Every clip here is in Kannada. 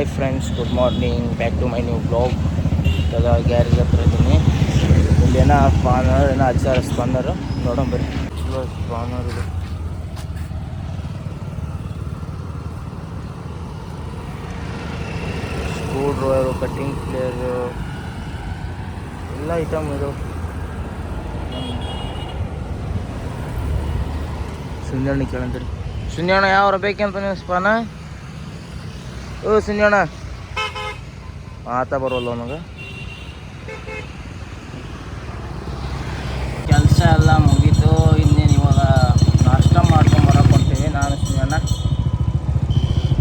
Hi friends good morning back to my new blog ಇವಾಗ ಗ್ಯಾರೇಜ್ ಹತ್ರ ಇದ್ದೀನಿ ಇಲ್ಲಿ ಏನೋ ಸ್ಪಾನರ್ ಏನೋ ಹಚ್ಚಾರ ಸ್ಪಾನರ್ ನೋಡೋಣ ಬರ್ರಿ. ಸ್ಪಾನರ್ ಇದು. ಸ್ಕ್ರೂ ಡ್ರೈವರು ಕಟ್ಟಿಂಗ್ ಪ್ಲೇಯರು ಎಲ್ಲ ಐಟಮ್ ಇದು. ಸುಂಜಣ್ಣ ಕೇಳಂತೀರಿ. ಸುಂಜಣ್ಣ ಯಾವ ಬೇಕಂತ ನೀವು ಸ್ಪಾನ ಓ ಸುಂಜಣ್ಣ ಆತ ಬರೋಲ್ಲ ಅವನಾಗ ಕೆಲಸ ಎಲ್ಲ ಮುಗೀತು ಇನ್ನೇನು ಇವಾಗ ನಾಷ್ಟ ಮಾಡ್ಕೊಂಡು ಬರೋಕೆ ಹೊಂಟೀವಿ ನಾನು ಸಿಂಜಣ್ಣ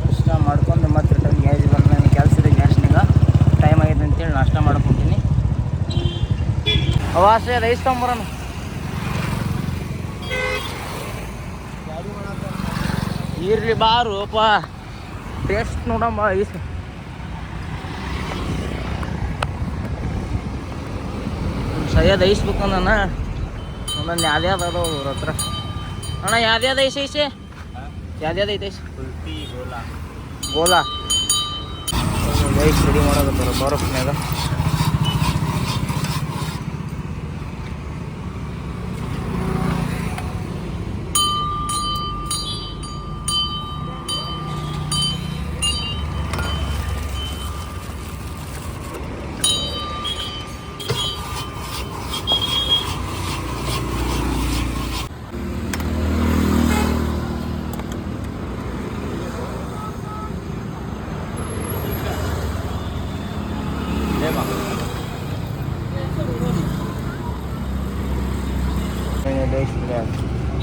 ನಾಷ್ಟ ಮಾಡ್ಕೊಂಡು ಮತ್ತೆ ರಿಟರ್ನ್ ಗ್ಯಾಸ್ ಬಂದು ನನಗೆ ಕೆಲಸ ಇದೆ ಗ್ಯಾಸ್ನಾಗ ಟೈಮ್ ಆಗಿದೆ ಅಂತೇಳಿ ನಾಷ್ಟ ಮಾಡ್ಕೊತೀನಿ ಅವಾಸೆ ರೈಸ್ ತೊಗೊಂಬರೋಣ. ಇರ್ಲಿ ಬಾರು ಅಪ್ಪ. ಟೇಸ್ಟ್ ನೋಡಮ್ಮ ಐಸ್ ಸರಿಯಾದ ಐಸ್ ಅಣ್ಣ ಒಂದೊಂದು ಯಾವ್ದ್ಯಾವ್ದು ಅದಾವ ಅವ್ರ ಹತ್ರ. ಅಣ್ಣ ಯಾವ್ದ್ಯಾವ್ದು ಐಸ್ ಐಸೆ? ಯಾವ್ದ್ಯಾವ್ದು ಐತೆ ice? Kulfi gola. Gola. Ice ready ಮಾಡೋದು ಬರೋ ಐಸ್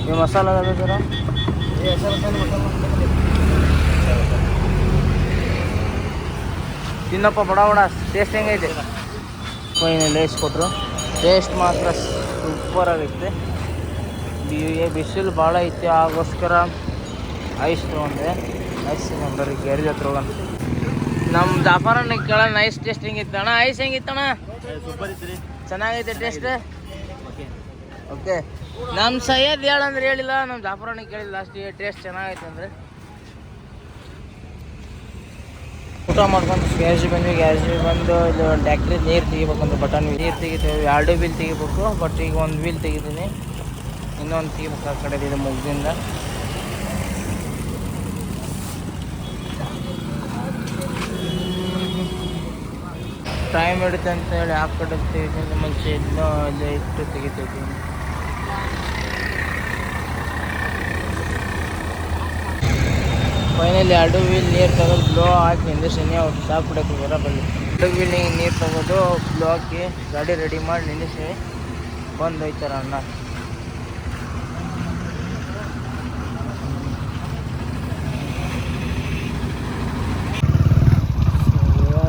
ಈ ಮಸಾಲ ಅದ ಸರ ತಿನ್ನಪ್ಪ ಬಡ ಬಡ ಟೇಸ್ಟ್ ಹೆಂಗೈತೆ? ಫೈನಲ್ ಲೇಸ್ ಕೊಟ್ಟರು ಟೇಸ್ಟ್ ಮಾತ್ರ ಸೂಪರ್ ಆಗೈತೆ. ಬಿಸಿಲು ಭಾಳ ಐತೆ ಆಗೋಸ್ಕರ ಐಸ್ ತೊಗೊಂಡೆ. ಐಸ್ ಬರ್ರಿ ಗ್ಯಾರೇಜ್ ಹತ್ರ ನಮ್ಮ ಜಾಫರಣ್ಣ ಕೇಳೋಣ ಐಸ್ ಟೇಸ್ಟ್ ಹೆಂಗಿತ್ತಣ್ಣ? ಐಸ್ ಹೆಂಗಿತ್ತಣ್ಣ? ಚೆನ್ನಾಗೈತೆ ಟೇಸ್ಟ್ ಓಕೆ. ನಮ್ಮ ಸೈಯದ್ ಹೇಳಂದ್ರೆ ಹೇಳಿಲ್ಲ ನಮ್ಮ ಜಾಫರಾಣಿ ಕೇಳಿಲ್ಲ. ಲಾಸ್ಟಿಗೆ ಟೇಸ್ಟ್ ಚೆನ್ನಾಗೈತೆ ಅಂದ್ರೆ. ಊಟ ಮಾಡ್ಕೊಂಡು ಗ್ಯಾಸ್ ಬಂದ್ವಿ ಗ್ಯಾಸ್ ಬಂದು ಇದು ಟ್ಯಾಕ್ಟ್ರಿ ನೀರು ತೆಗಿಬೇಕಂತ ಬಟನ್ ನೀರು ತೆಗಿತೀವಿ, ಎರಡು ವೀಲ್ ತೆಗಿಬೇಕು ಬಟ್ ಈಗ ಒಂದು ವೀಲ್ ತೆಗಿತೀನಿ ಇನ್ನೊಂದು ತೆಗಿಬೇಕು ಆ ಕಡೆ, ಇದು ಮುಗ್ದಿಂದ. ಟೈಮ್ ಹಿಡುತ್ತೆ ಅಂತ ಹೇಳಿ ಆ ಕಡೆ ತೆಗಿತೀನಿ, ಮುಂಚೆ ಇನ್ನೂ ಅಲ್ಲೇ ಇಟ್ಟು ತೆಗಿತಿದ್ದೀನಿ ಫೈನಲಿ ಎರಡು ವೀಲ್ ನೀರು ತೆಗೆದು ಬ್ಲೋ ಹಾಕಿ ನಿಂದಿಸಿನಿ ಅವ್ರು ಚಾ ಕುಡಿಯೋಕೆ ಬಂದು ಎರಡು ವೀಲ್ ನೀರು ತಗೋದು ಬ್ಲೋ ಹಾಕಿ ಗಾಡಿ ರೆಡಿ ಮಾಡಿ ನಿಲ್ಲಿಸಿ ಬಂದು ಹೋಯ್ತಾರ ಅಣ್ಣ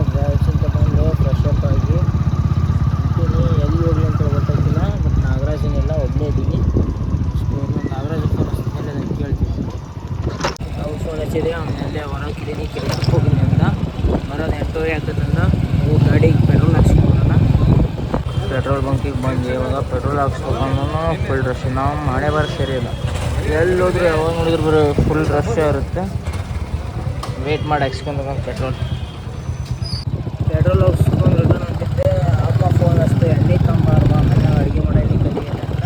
ಗ್ಯಾಸಿಂದ ಬಂದು ಫ್ರೆಶ್ ಅಪ್ ಆಗಿ ಇದ್ದೀನಿ ಎಲ್ಲಿ ಹೋಗ್ಲಿ ಅಂತ ಗೊತ್ತಾಗ್ತಿಲ್ಲ ಬಟ್ ನಾಗರಾಜನೆಲ್ಲ ಒಬ್ಬನೇ ಇದ್ದೀನಿ ನಾಗರಾಜ್ ಫೋನ್ ಹಚ್ಚಿದ್ಮೇಲೆ ನಾನು ಕೇಳ್ತೀನಿ ಹಚ್ಚಿದೆ ಅವನಲ್ಲೇ ಹೊರಗಿದ್ದೀನಿ ಕೆಲಸಕ್ಕೆ ಹೋಗಿನಿ ಅಂತ. ಬರೋದು ಎಂಟೂವರೆ ಆಗ್ತದಂದ ಅವು ಗಾಡಿಗೆ ಪೆಟ್ರೋಲ್ ಹಾಕ್ಸ್ಕೊಂಡ ಪೆಟ್ರೋಲ್ ಬಂಕಿಗೆ ಬಂದು ಇವಾಗ ಪೆಟ್ರೋಲ್ ಹಾಕ್ಸ್ಕೊಂಡು ಫುಲ್ ರಶ್ ನಾವು ಮಳೆ ಬರೋ ಸರಿ ಇಲ್ಲ. ಎಲ್ಲಿ ಹೋದ್ರೆ ಯಾವಾಗ ನೋಡಿದ್ರು ಬರೋ ಫುಲ್ ರಶ್ ಇರುತ್ತೆ. ವೇಟ್ ಮಾಡಿ ಹಾಕ್ಸ್ಕೊಂಡು ಪೆಟ್ರೋಲ್ ಪೆಟ್ರೋಲ್ ಹಾಕ್ಸ್ಕೊಂಡು ರಿಟರ್ನ್ ಅಂತಿದ್ದೆ ಅಪ್ಪ ಫೋನ್ ಅಷ್ಟೇ ಎಣ್ಣೆ ತಂಬಾರ್ದ ಮನೆ ಅಡುಗೆ ಮಾಡೋ ಎಣ್ಣೆ ಕಲಿಯಲ್ಲ ಅಂತ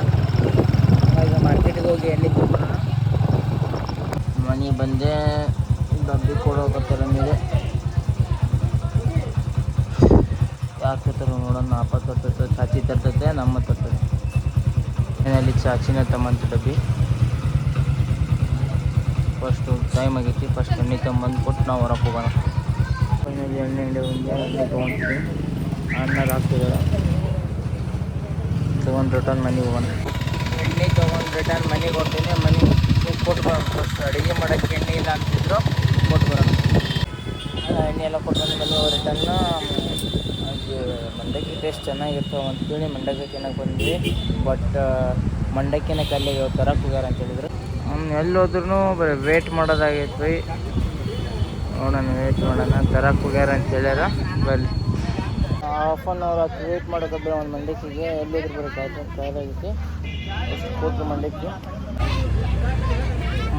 ಹಾಗಾಗಿ ಮಾರ್ಕೆಟಿಗೆ ಹೋಗಿ ಎಣ್ಣೆ ತೊಗೊಂಬರೋಣ ಮನೆ ಬಂದೆ ಡಬ್ಬಿ ಕೊಡೋಕತ್ತಾರ ಮೇಲೆ. ಯಾಕತ್ತಾರ ನೋಡೋಣ? ನಾಪ ತರ್ತೈತೆ ಚಾಚಿ ತರ್ತೈತೆ ನಮ್ಮ ತರ್ತದೆ. ಏನಲ್ಲಿ ಚಾಚಿನ ತಮ್ಮಂತ ಡಬ್ಬಿ. ಫಸ್ಟು ಟೈಮ್ ಆಗೈತಿ ಫಸ್ಟ್ ಎಣ್ಣೆ ತಗೊಂಬಂದು ಕೊಟ್ಟು ನಾವು ಹೊರಕ್ಕೆ ಹೋಗೋಣ. ಫೈನಲಿ ಎಣ್ಣೆ ಎಣ್ಣೆ ಒಂದು ಎಣ್ಣೆ ತೊಗೊಂತೀವಿ ಅಣ್ಣಾಗ ಹಾಕ್ತಿದ್ದಾರೆ. ತೊಗೊಂಡು ರಿಟರ್ನ್ ಮನೆಗೆ ಹೋಗೋಣ. ಎಣ್ಣೆ ತೊಗೊಂಡು ರಿಟರ್ನ್ ಮನೆಗೆ ಹೋಗ್ತೀನಿ. ಮನೆಗೆ ಫಸ್ಟ್ ಅಡುಗೆ ಮಾಡೋಕ್ಕೆ ಎಣ್ಣೆ ಇಲ್ಲ ಅಂತಿದ್ರು, ಕೊಟ್ಟು ಬರೋಣ ಎಣ್ಣೆ ಎಲ್ಲ ಕೊಟ್ಟು ಬಂದಮೇಲೆ ರಿಟರ್ನ್ ಅದು ಮಂಡಕ್ಕಿ ಟೇಸ್ಟ್ ಚೆನ್ನಾಗಿರ್ತಾವೆ ಅಂತೇಳಿ ಮಂಡಕ್ಕಿ ತಿನ್ನಕ್ಕೆ ಬಂದ್ವಿ. ಬಟ್ ಮಂಡಕ್ಕಿನ ಕಲ್ಲಿಗೆ ತರಕ್ಕೆ ಹೋಗ್ಯಾರ ಅಂತ ಹೇಳಿದ್ರು. ಎಲ್ಲಿ ಹೋದ್ರೂ ಬರೀ ವೇಟ್ ಮಾಡೋದಾಗೈತು ನೋಡೋಣ ವೇಟ್ ಮಾಡೋಣ ತರಕ್ಕೆ ಹೋಗ್ಯಾರ ಅಂತ ಹೇಳ್ಯಾರ. ಬಲ್ಲಿ ಹಾಫ್ ಆನ್ ಅವರ್ ಆಯ್ತು ವೇಟ್ ಮಾಡೋಕೆ ಒಂದು ಮಂಡಕ್ಕಿಗೆ. ಎಲ್ಲಿದ್ರು ಬರೀ ಕಾಯ್ತು ಕಾಯ್ದಾಗೈತಿ ಎಷ್ಟು ಕೂತು ಮಂಡಕ್ಕಿ.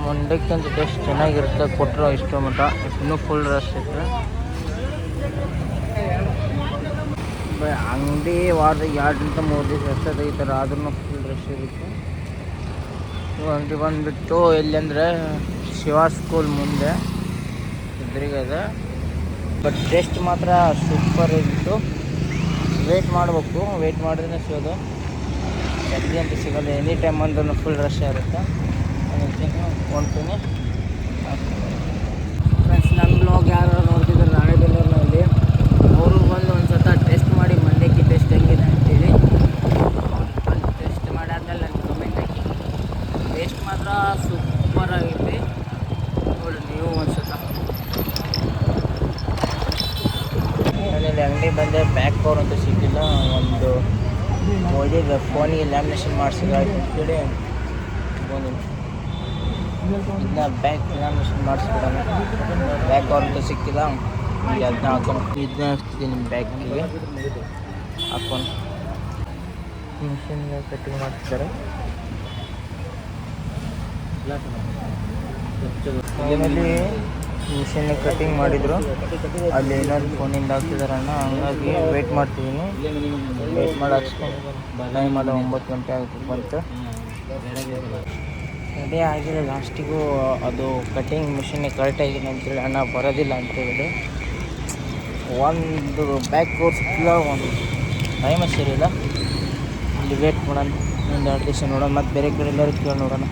ಮಂಡಕ್ಕಿ ಅಂತ ಟೇಸ್ಟ್ ಚೆನ್ನಾಗಿರುತ್ತೆ ಕೊಟ್ಟರು ಇಷ್ಟು ಮಟ್ಟ. ಇನ್ನೂ ಫುಲ್ ರಶ್ ಇತ್ತು ಅಂಗಡಿ ವಾರದ ಎರಡರಿಂದ ಮೂರು ದಿವಸ ರಶ್ ತೆಗಿತಾರೆ ಆದ್ರೂ ಫುಲ್ ರಶ್ ಇರುತ್ತೆ. ಅಂಗಡಿ ಬಂದುಬಿಟ್ಟು ಎಲ್ಲಿ ಅಂದರೆ ಶಿವ ಸ್ಕೂಲ್ ಮುಂದೆ ಇದೆ ಬಟ್ ಟೇಸ್ಟ್ ಮಾತ್ರ ಸೂಪರ್ ಇತ್ತು. ವೇಟ್ ಮಾಡಬೇಕು ವೆಯ್ಟ್ ಮಾಡಿದ್ರೆ ಸಿಗೋದು. ಜಲ್ದಿ ಅಂತ ಸಿಗೋದು ಎನಿ ಟೈಮ್ ಅಂದ್ರೂ ಫುಲ್ ರಶ್ ಇರುತ್ತೆ. ಹೊಂಟೀನಿ ಫ್ರೆಂಡ್ಸ್ ನನ್ನ ಬ್ಲಾಗ್ ಯಾರು ನೋಡ್ತಿದ್ರು ನಾಳೆ ಬೆಂಗಳೂರಿನಲ್ಲಿ. ಅವರು ಬಂದು ಒಂದು ಸತ ಟೆಸ್ಟ್ ಮಾಡಿ ಮಂಡ್ಯಕ್ಕೆ ಟೆಸ್ಟ್ ಹೆಂಗಿದೆ ಅಂತೇಳಿ. ಬಂದು ಟೆಸ್ಟ್ ಮಾಡಿ ನನ್ನ ಕಮೆಂಟ್ ಹಾಕಿ. ಟೇಸ್ಟ್ ಮಾತ್ರ ಸೂಪರ್ ಆಗೈತಿ ನೋಡಿ, ನೀವು ಒಂದು ಸತ ಆಮೇಲೆ ಅಂಗಡಿ ಬಂದೆ ಬ್ಯಾಕ್ ಕವರ್ ಅಂತ ಸಿಕ್ಕಿಲ್ಲ, ಒಂದು ಒಳ್ಳೆಯ ಫೋನಿಗೆ ಲ್ಯಾಮಿನೇಷನ್ ಮಾಡಿಸಿದ್ರೆ ಅಂತೇಳಿ. ಬಂದಿನಿ ಇದನ್ನ ಬ್ಯಾಕ್ ಲ್ಯಾಮಿನೇಷನ್ ಮಾಡಿಸ್ಬಿಡೋಣ. ಬ್ಯಾಕ್ ಅವ್ರಂತ ಸಿಕ್ಕಿಲ್ಲ. ಈಗ ಅದನ್ನ ಹಾಕೊಂಡು ಇದನ್ನ ಹಾಕ್ತಿದ್ದೀನಿ ಬ್ಯಾಕಿಗೆ ಹಾಕೊಂಡು ಮಿಷಿನ್ ಕಟ್ಟಿಂಗ್ ಮಾಡ್ತಿದ್ದಾರೆ. ಮನೆಯಲ್ಲಿ ಮಿಷಿನ್ ಕಟ್ಟಿಂಗ್ ಮಾಡಿದ್ರು. ಅಲ್ಲಿ ಏನಾದ್ರು ಫೋನಿಂದ ಹಾಕ್ತಿದಾರಣ್ಣ ಹಂಗಾಗಿ ವೇಟ್ ಮಾಡ್ತಿದ್ದೀನಿ ವೇಟ್ ಮಾಡಿ ಹಾಕ್ಸ್ಕೊಂಡು ಟೈಮ್ ಅದ ಒಂಬತ್ತು ಗಂಟೆ ಆಗುತ್ತೆ ಬಂತು. ರೆಡಿ ಆಗಿದೆ ಲಾಸ್ಟಿಗೂ ಅದು ಕಟ್ಟಿಂಗ್ ಮಿಷಿನ್ ಕರೆಕ್ಟ್ ಆಗಿದೆ ಅಂತೇಳಿ ಅಣ್ಣ ಬರೋದಿಲ್ಲ ಅಂತ ಹೇಳಿದೆ ಒಂದು ಬ್ಯಾಕ್ ಕೋರ್ಸ್ಗಿಲ್ಲ ಒಂದು ಟೈಮಸ್ ಸರಿಯಿಲ್ಲ ಇಲ್ಲಿ. ವೇಟ್ ಮಾಡೋಣ ಒಂದು ಎರಡು ದಿವಸ ನೋಡೋಣ, ಮತ್ತು ಬೇರೆ ಕಡೆ ಎಲ್ಲರೂ ಕೇಳಿ ನೋಡೋಣ.